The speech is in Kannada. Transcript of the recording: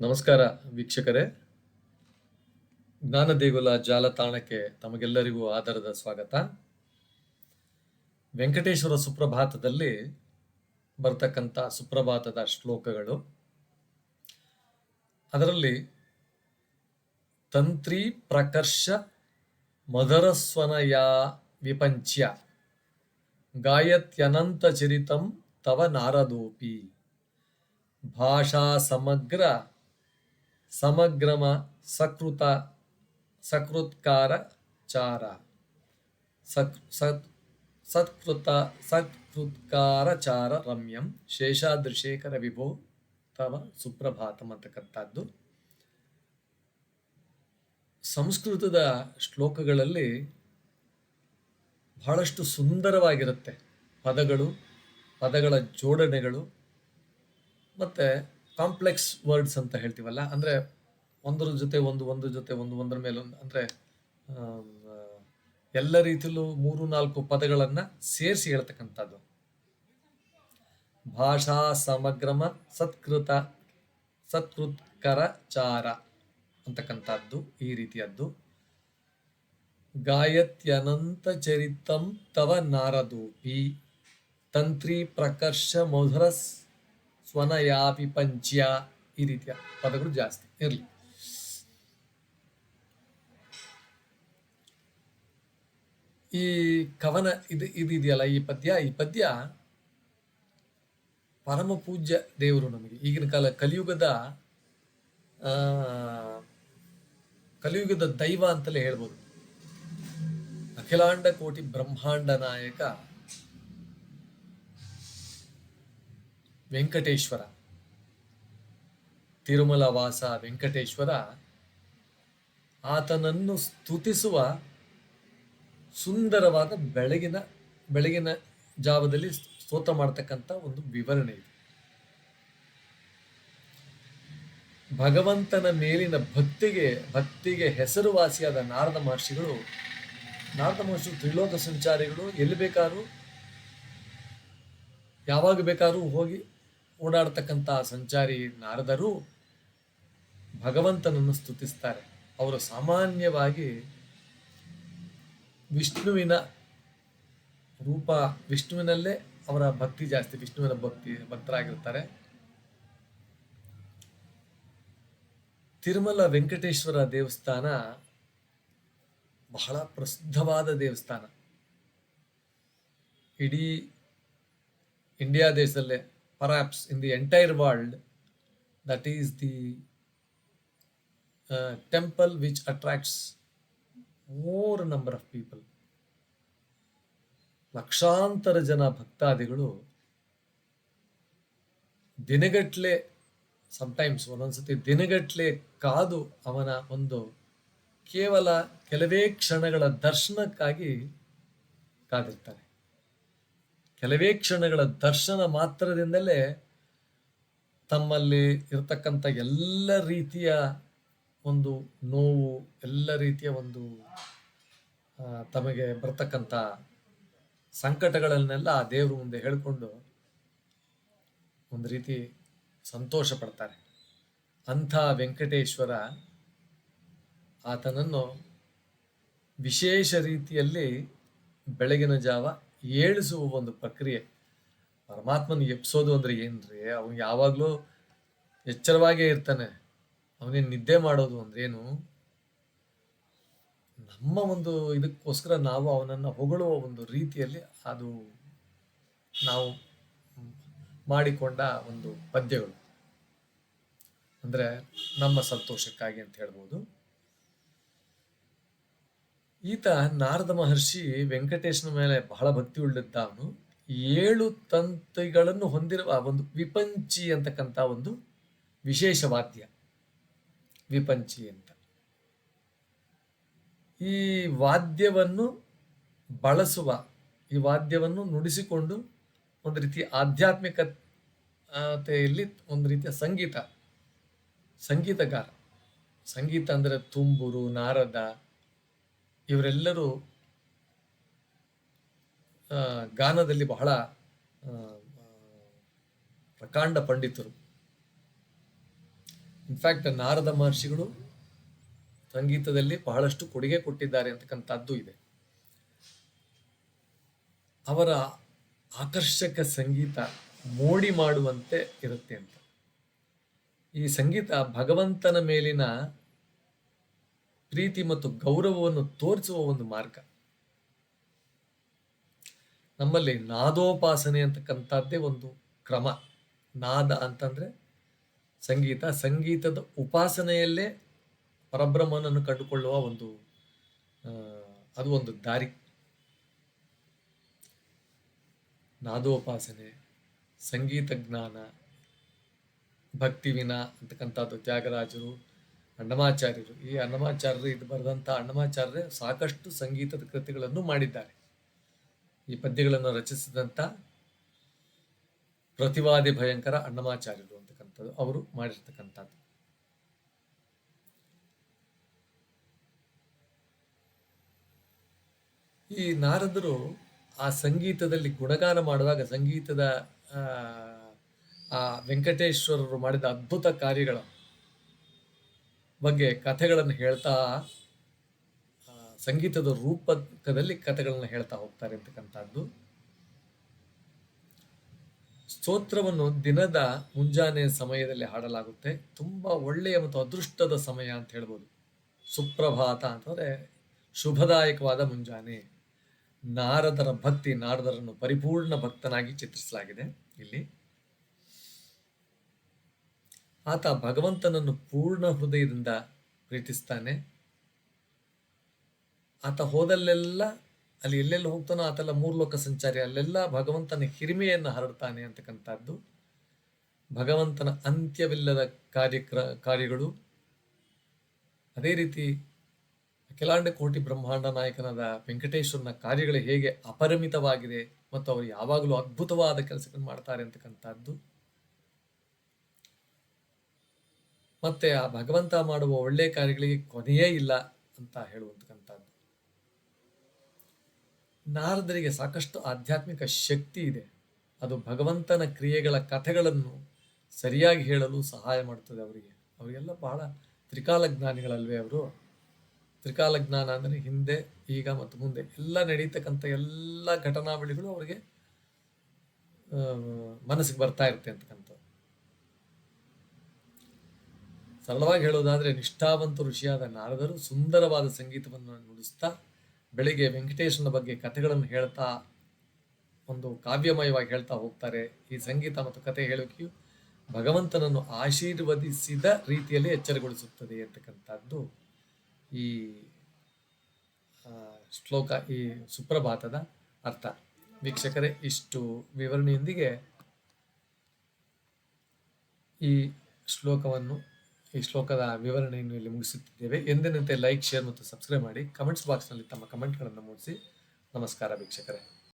ನಮಸ್ಕಾರ ವೀಕ್ಷಕರೇ. ಜ್ಞಾನ ದೇಗುಲ ಜಾಲತಾಣಕ್ಕೆ ತಮಗೆಲ್ಲರಿಗೂ ಆದರದ ಸ್ವಾಗತ. ವೆಂಕಟೇಶ್ವರ ಸುಪ್ರಭಾತದಲ್ಲಿ ಬರ್ತಕ್ಕಂಥ ಸುಪ್ರಭಾತದ ಶ್ಲೋಕಗಳು. ಅದರಲ್ಲಿ ತಂತ್ರಿ ಪ್ರಕರ್ಷ ಮಧರಸ್ವನಯ ವಿಪಂಚ್ಯ ಗಾಯತ್ಯನಂತ ಚರಿತಂ ತವ ನಾರದೋಪಿ. ಭಾಷಾ ಸಮಗ್ರ ಸಮಗ್ರಮ, ಸಕೃತ, ಸಕೃತ್ಕಾರ, ಚಾರ. ಸಕ್, ಸತ್, ಸತ್ಕೃತ, ಸತ್ಕೃತ್ಕಾರ, ಚಾರ, ರಮ್ಯಂ, ಶೇಷಾದ್ರಿಶೇಖರ ವಿಭೋ, ತವ, ಸುಪ್ರಭಾತಂ ಅಂತಕ್ಕಂಥದ್ದು ಸಂಸ್ಕೃತದ ಶ್ಲೋಕಗಳಲ್ಲಿ ಬಹಳಷ್ಟು ಸುಂದರವಾಗಿರುತ್ತೆ ಪದಗಳು, ಪದಗಳ ಜೋಡಣೆಗಳು, ಮತ್ತು ಕಾಂಪ್ಲೆಕ್ಸ್ ವರ್ಡ್ಸ್ ಅಂತ ಹೇಳ್ತೀವಲ್ಲ, ಅಂದರೆ ಒಂದರ ಜೊತೆ ಒಂದು, ಒಂದ್ರ ಜೊತೆ ಒಂದು, ಒಂದರ ಮೇಲೆ ಒಂದು, ಅಂದರೆ ಎಲ್ಲ ರೀತಿಯಲ್ಲೂ ಮೂರು, ನಾಲ್ಕು ಪದಗಳನ್ನು ಸೇರಿಸಿ ಹೇಳ್ತಕ್ಕಂಥದ್ದು. ಭಾಷಾ ಸಮಗ್ರಮ ಸತ್ಕೃತ ಸತ್ಕೃತ್ಕರ ಚಾರ ಅಂತಕ್ಕಂಥದ್ದು ಈ ರೀತಿಯದ್ದು. ಗಾಯತ್ಯನಂತ ಚರಿತಂ ತವ ನಾರದೂಪಿ. ತಂತ್ರಿ ಪ್ರಕರ್ಷ ಮಧುರ ಸ್ವನಯಾಪಿ ಪಂಚ್ಯ ಈ ರೀತಿಯ ಪದಗಳು ಜಾಸ್ತಿ ಇರಲಿ. ಈ ಕವನ ಇದು ಇದು ಇದೆಯಲ್ಲ ಈ ಪದ್ಯ? ಈ ಪದ್ಯ ಪರಮ ಪೂಜ್ಯ ದೇವರು ನಮಗೆ. ಈಗಿನ ಕಾಲ ಕಲಿಯುಗದ ಕಲಿಯುಗದ ದೈವ ಅಂತಲೇ ಹೇಳ್ಬೋದು. ಅಖಿಲಾಂಡ ಕೋಟಿ ಬ್ರಹ್ಮಾಂಡ ನಾಯಕ ವೆಂಕಟೇಶ್ವರ. ತಿರುಮಲ ವಾಸ ವೆಂಕಟೇಶ್ವರ. ಆತನನ್ನು ಸ್ತುತಿಸುವ ಸುಂದರವಾದ ಬೆಳಗಿನ ಬೆಳಗಿನ ಜಾವದಲ್ಲಿ ಸ್ತೋತ್ರ ಮಾಡತಕ್ಕಂಥ ಒಂದು ವಿವರಣೆ ಇದೆ. ಭಗವಂತನ ಮೇಲಿನ ಭಕ್ತಿಗೆ ಭಕ್ತಿಗೆ ಹೆಸರುವಾಸಿಯಾದ ನಾರದ ಮಹರ್ಷಿಗಳು, ನಾರದ ಮಹರ್ಷಿ ತ್ರಿಲೋಕ ಸಂಚಾರಿಗಳು ಎಲ್ಲಿ ಬೇಕಾದ್ರೂ, ಯಾವಾಗ ಬೇಕಾದ್ರೂ ಹೋಗಿ ಓಡಾಡ್ತಕ್ಕಂಥ ಸಂಚಾರಿ ನಾರದರು ಭಗವಂತನನ್ನು ಸ್ತುತಿಸ್ತಾರೆ. ಅವರು ಸಾಮಾನ್ಯವಾಗಿ ವಿಷ್ಣುವಿನ ರೂಪ, ವಿಷ್ಣುವಿನಲ್ಲೇ ಅವರ ಭಕ್ತಿ ಜಾಸ್ತಿ, ವಿಷ್ಣುವಿನ ಭಕ್ತಿ, ಭಕ್ತರಾಗಿರ್ತಾರೆ. ತಿರುಮಲ ವೆಂಕಟೇಶ್ವರ ದೇವಸ್ಥಾನ ಬಹಳ ಪ್ರಸಿದ್ಧವಾದ ದೇವಸ್ಥಾನ. ಇಡೀ ಇಂಡಿಯಾ ದೇಶದಲ್ಲೇ perhaps in the entire world that is the temple which attracts more number of people ಲಕ್ಷಾಂತರ ಜನ ಭಕ್ತಾದಿಗಳು ದಿನಗಟ್ಲೆ ಸಮಟೈಮ್ಸ್ ಒಂದೊಂದ್ಸತಿ ದಿನಗಟ್ಲೆ ಕಾದು ಅವನ ಒಂದು ಕೇವಲ ಕೆಲವೇ ಕ್ಷಣಗಳ ದರ್ಶನಕ್ಕಾಗಿ ಕಾದಿರ್ತಾರೆ. ಕೆಲವೇ ಕ್ಷಣಗಳ ದರ್ಶನ ಮಾತ್ರದಿಂದಲೇ ತಮ್ಮಲ್ಲಿ ಇರತಕ್ಕಂಥ ಎಲ್ಲ ರೀತಿಯ ಒಂದು ನೋವು, ಎಲ್ಲ ರೀತಿಯ ಒಂದು ತಮಗೆ ಬರ್ತಕ್ಕಂಥ ಸಂಕಟಗಳನ್ನೆಲ್ಲ ಆ ದೇವರು ಮುಂದೆ ಹೇಳಿಕೊಂಡು ಒಂದು ರೀತಿ ಸಂತೋಷ ಪಡ್ತಾರೆ. ಅಂಥ ವೆಂಕಟೇಶ್ವರ ಆತನನ್ನು ವಿಶೇಷ ರೀತಿಯಲ್ಲಿ ಬೆಳಗಿನ ಜಾವ ಏಳಿಸುವ ಒಂದು ಪ್ರಕ್ರಿಯೆ. ಪರಮಾತ್ಮನ ಎಪ್ಸೋದು ಅಂದ್ರೆ ಏನ್ರಿ? ಅವನು ಯಾವಾಗಲೂ ಎಚ್ಚರವಾಗೇ ಇರ್ತಾನೆ. ಅವನೇನು ನಿದ್ದೆ ಮಾಡೋದು ಅಂದ್ರೇನು ನಮ್ಮ ಒಂದು ಇದಕ್ಕೋಸ್ಕರ ನಾವು ಅವನನ್ನು ಹೊಗಳುವ ಒಂದು ರೀತಿಯಲ್ಲಿ ಅದು ನಾವು ಮಾಡಿಕೊಂಡ ಒಂದು ಪದ್ಯಗಳು. ಅಂದ್ರೆ ನಮ್ಮ ಸಂತೋಷಕ್ಕಾಗಿ ಅಂತ ಹೇಳ್ಬೋದು. ಈತ ನಾರದ ಮಹರ್ಷಿ ವೆಂಕಟೇಶನ ಮೇಲೆ ಬಹಳ ಭಕ್ತಿ ಉಳ್ಳಿದ್ದ ಅವನು. ಏಳು ತಂತಿಗಳನ್ನು ಹೊಂದಿರುವ ಒಂದು ವಿಪಂಚಿ ಅಂತಕ್ಕಂಥ ಒಂದು ವಿಶೇಷ ವಾದ್ಯ. ವಿಪಂಚಿ ಅಂತ. ಈ ವಾದ್ಯವನ್ನು ಬಳಸುವ, ಈ ವಾದ್ಯವನ್ನು ನುಡಿಸಿಕೊಂಡು ಒಂದು ರೀತಿ ಆಧ್ಯಾತ್ಮಿಕತೆಯಲ್ಲಿ ಒಂದು ರೀತಿಯ ಸಂಗೀತ, ಸಂಗೀತಗಾರ. ಸಂಗೀತ ಅಂದರೆ ತುಂಬುರು, ನಾರದ ಇವರೆಲ್ಲರೂ ಗಾನದಲ್ಲಿ ಬಹಳ ಪ್ರಕಾಂಡ ಪಂಡಿತರು. ಇನ್ಫ್ಯಾಕ್ಟ್ ನಾರದ ಮಹರ್ಷಿಗಳು ಸಂಗೀತದಲ್ಲಿ ಬಹಳಷ್ಟು ಕೊಡುಗೆ ಕೊಟ್ಟಿದ್ದಾರೆ ಅಂತಕ್ಕಂಥದ್ದು ಇದೆ. ಅವರ ಆಕರ್ಷಕ ಸಂಗೀತ ಮೋಡಿ ಮಾಡುವಂತೆ ಇರುತ್ತೆ ಅಂತ. ಈ ಸಂಗೀತ ಭಗವಂತನ ಮೇಲಿನ ಪ್ರೀತಿ ಮತ್ತು ಗೌರವವನ್ನು ತೋರಿಸುವ ಒಂದು ಮಾರ್ಗ. ನಮ್ಮಲ್ಲಿ ನಾದೋಪಾಸನೆ ಅಂತಕ್ಕಂಥದ್ದೇ ಒಂದು ಕ್ರಮ. ನಾದ ಅಂತಂದ್ರೆ ಸಂಗೀತ. ಸಂಗೀತದ ಉಪಾಸನೆಯಲ್ಲೇ ಪರಬ್ರಹ್ಮನನ್ನು ಕಂಡುಕೊಳ್ಳುವ ಒಂದು ಅದು ಒಂದು ದಾರಿ. ನಾದೋಪಾಸನೆ, ಸಂಗೀತ ಜ್ಞಾನ ಭಕ್ತಿವಿನ ಅಂತಕ್ಕಂಥದ್ದು ತ್ಯಾಗರಾಜರು ಅಣ್ಣಮಾಚಾರ್ಯರು ಈ ಅಣ್ಣಮಾಚಾರ್ಯರು ಇದು ಬರೆದಂಥ ಅಣ್ಣಮಾಚಾರ್ಯರೇ ಸಾಕಷ್ಟು ಸಂಗೀತದ ಕೃತಿಗಳನ್ನು ಮಾಡಿದ್ದಾರೆ. ಈ ಪದ್ಯಗಳನ್ನು ರಚಿಸಿದಂಥ ಪ್ರತಿವಾದಿ ಭಯಂಕರ ಅಣ್ಣಮಾಚಾರ್ಯರು ಅಂತಕ್ಕಂಥದ್ದು ಅವರು ಮಾಡಿರ್ತಕ್ಕಂಥದ್ದು. ಈ ನಾರದರು ಆ ಸಂಗೀತದಲ್ಲಿ ಗುಣಗಾನ ಮಾಡುವಾಗ ಸಂಗೀತದ ಆ, ವೆಂಕಟೇಶ್ವರರು ಮಾಡಿದ ಅದ್ಭುತ ಕಾರ್ಯಗಳ ಬಗ್ಗೆ ಕಥೆಗಳನ್ನು ಹೇಳ್ತಾ ಸಂಗೀತದ ರೂಪಕದಲ್ಲಿ ಕಥೆಗಳನ್ನು ಹೇಳ್ತಾ ಹೋಗ್ತಾರೆ ಅಂತಕ್ಕಂಥದ್ದು ಸ್ತೋತ್ರವನ್ನು ದಿನದ ಮುಂಜಾನೆ ಸಮಯದಲ್ಲಿ ಹಾಡಲಾಗುತ್ತೆ. ತುಂಬ ಒಳ್ಳೆಯ ಮತ್ತು ಅದೃಷ್ಟದ ಸಮಯ ಅಂತ ಹೇಳ್ಬೋದು. ಸುಪ್ರಭಾತ ಅಂತಂದರೆ ಶುಭದಾಯಕವಾದ ಮುಂಜಾನೆ. ನಾರದರ ಭಕ್ತಿ, ನಾರದರನ್ನು ಪರಿಪೂರ್ಣ ಭಕ್ತನಾಗಿ ಚಿತ್ರಿಸಲಾಗಿದೆ ಇಲ್ಲಿ. ಆತ ಭಗವಂತನನ್ನು ಪೂರ್ಣ ಹೃದಯದಿಂದ ಪ್ರೀತಿಸ್ತಾನೆ. ಆತ ಹೋದಲ್ಲೆಲ್ಲ, ಅಲ್ಲಿ ಎಲ್ಲೆಲ್ಲಿ ಹೋಗ್ತಾನೋ ಆತೆಲ್ಲ ಮೂರ್ಲೋಕ ಸಂಚಾರಿ, ಅಲ್ಲೆಲ್ಲ ಭಗವಂತನ ಹಿರಿಮೆಯನ್ನು ಹರಡ್ತಾನೆ ಅಂತಕ್ಕಂಥದ್ದು. ಭಗವಂತನ ಅಂತ್ಯವಿಲ್ಲದ ಕಾರ್ಯಕ್ರ, ಕಾರ್ಯಗಳು. ಅದೇ ರೀತಿ ಅಖಿಲಾಂಡ ಕೋಟಿ ಬ್ರಹ್ಮಾಂಡ ನಾಯಕನಾದ ವೆಂಕಟೇಶ್ವರನ ಕಾರ್ಯಗಳು ಹೇಗೆ ಅಪರಿಮಿತವಾಗಿದೆ ಮತ್ತು ಅವರು ಯಾವಾಗಲೂ ಅದ್ಭುತವಾದ ಕೆಲಸಗಳನ್ನು ಮಾಡ್ತಾರೆ ಅಂತಕ್ಕಂಥದ್ದು. ಮತ್ತೆ ಆ ಭಗವಂತ ಮಾಡುವ ಒಳ್ಳೆಯ ಕಾರ್ಯಗಳಿಗೆ ಕೊನೆಯೇ ಇಲ್ಲ ಅಂತ ಹೇಳುವಂತಕ್ಕಂಥದ್ದು. ನಾರದರಿಗೆ ಸಾಕಷ್ಟು ಆಧ್ಯಾತ್ಮಿಕ ಶಕ್ತಿ ಇದೆ. ಅದು ಭಗವಂತನ ಕ್ರಿಯೆಗಳ ಕಥೆಗಳನ್ನು ಸರಿಯಾಗಿ ಹೇಳಲು ಸಹಾಯ ಮಾಡುತ್ತದೆ ಅವರಿಗೆ. ಅವರಿಗೆಲ್ಲ ಬಹಳ ತ್ರಿಕಾಲ ಜ್ಞಾನಿಗಳಲ್ವೇ ಅವರು? ತ್ರಿಕಾಲ ಜ್ಞಾನ ಅಂದರೆ ಹಿಂದೆ, ಈಗ ಮತ್ತು ಮುಂದೆ ಎಲ್ಲ ನಡೀತಕ್ಕಂಥ ಎಲ್ಲ ಘಟನಾವಳಿಗಳು ಅವರಿಗೆ ಮನಸ್ಸಿಗೆ ಬರ್ತಾ ಇರುತ್ತೆ ಅಂತಕ್ಕಂಥದ್ದು. ಸರಳವಾಗಿ ಹೇಳೋದಾದರೆ ನಿಷ್ಠಾವಂತ ಋಷಿಯಾದ ನಾರದರು ಸುಂದರವಾದ ಸಂಗೀತವನ್ನು ನುಡಿಸ್ತಾ ಬೆಳಿಗ್ಗೆ ವೆಂಕಟೇಶನ ಬಗ್ಗೆ ಕಥೆಗಳನ್ನು ಹೇಳ್ತಾ ಒಂದು ಕಾವ್ಯಮಯವಾಗಿ ಹೇಳ್ತಾ ಹೋಗ್ತಾರೆ. ಈ ಸಂಗೀತ ಮತ್ತು ಕಥೆ ಹೇಳೋಕೆಯು ಭಗವಂತನನ್ನು ಆಶೀರ್ವದಿಸಿದ ರೀತಿಯಲ್ಲಿ ಎಚ್ಚರಗೊಳಿಸುತ್ತದೆ ಅಂತಕ್ಕಂಥದ್ದು ಈ ಶ್ಲೋಕ, ಈ ಸುಪ್ರಭಾತದ ಅರ್ಥ. ವೀಕ್ಷಕರೇ, ಇಷ್ಟು ವಿವರಣೆಯೊಂದಿಗೆ ಈ ಶ್ಲೋಕವನ್ನು ಈ ಶ್ಲೋಕದ ವಿವರಣೆಯನ್ನು ಇಲ್ಲಿ ಮುಗಿಸುತ್ತಿದ್ದೇವೆ. ಎಂದಿನಂತೆ ಲೈಕ್ ಶೇರ್ ಮತ್ತು ಸಬ್ಸ್ಕ್ರೈಬ್ ಮಾಡಿ ಕಮೆಂಟ್ಸ್ ಬಾಕ್ಸ್ನಲ್ಲಿ ತಮ್ಮ ಕಮೆಂಟ್ಗಳನ್ನು ಮೂಡಿಸಿ. ನಮಸ್ಕಾರ ವೀಕ್ಷಕರೇ.